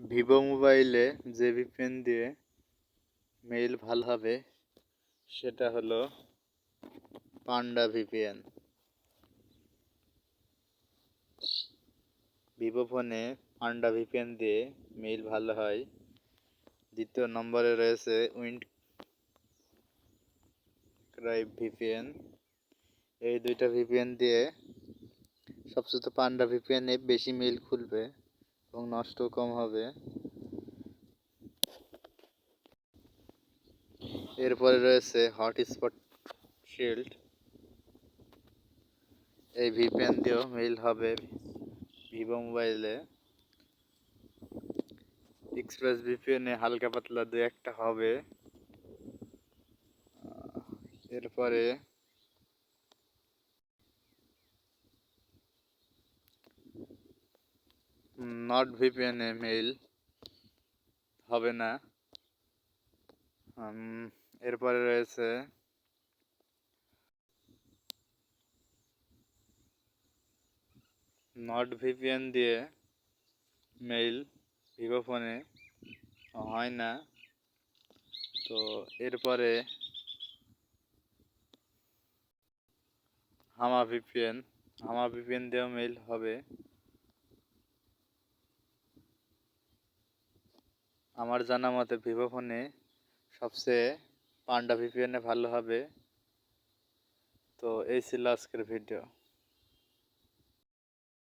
Vivo মোবাইলে যে VPN দিয়ে মেইল ভালো হবে, সেটা হলো পান্ডা ভিপিএন ভিভো ফোনে পান্ডা ভিপিএন দিয়ে মেইল ভালো হয়। দ্বিতীয় নম্বরে রয়েছে উইন্ড ক্রাইব ভিপিএন এই দুইটা ভিপিএন দিয়ে সবচেয়ে পান্ডা ভিপিএনে বেশি মেইল খুলবে। এবং নষ্ট কম হবে। এরপরে রয়েছে হটস্পট শিল্ড এই ভিপিএন দিয়েও মেইল হবে ভিভো মোবাইলে এক্সপ্রেস ভিপিএনে হালকা পাতলা দু একটা হবে। এরপরে নট ভিপিএনে মেইল হবে না। এরপরে রয়েছে নট ভিপিএন দিয়ে মেইল ভিভো ফোনে হয় না। তো এরপরে হামা ভিপিএন হামা ভিপিএন দিয়েও মেইল হবে। আমার জানা মতে ভিভো ফোনে সবচেয়ে পান্ডা ভিপিএনে ভালো হবে। তো এই ছিল আজকের ভিডিও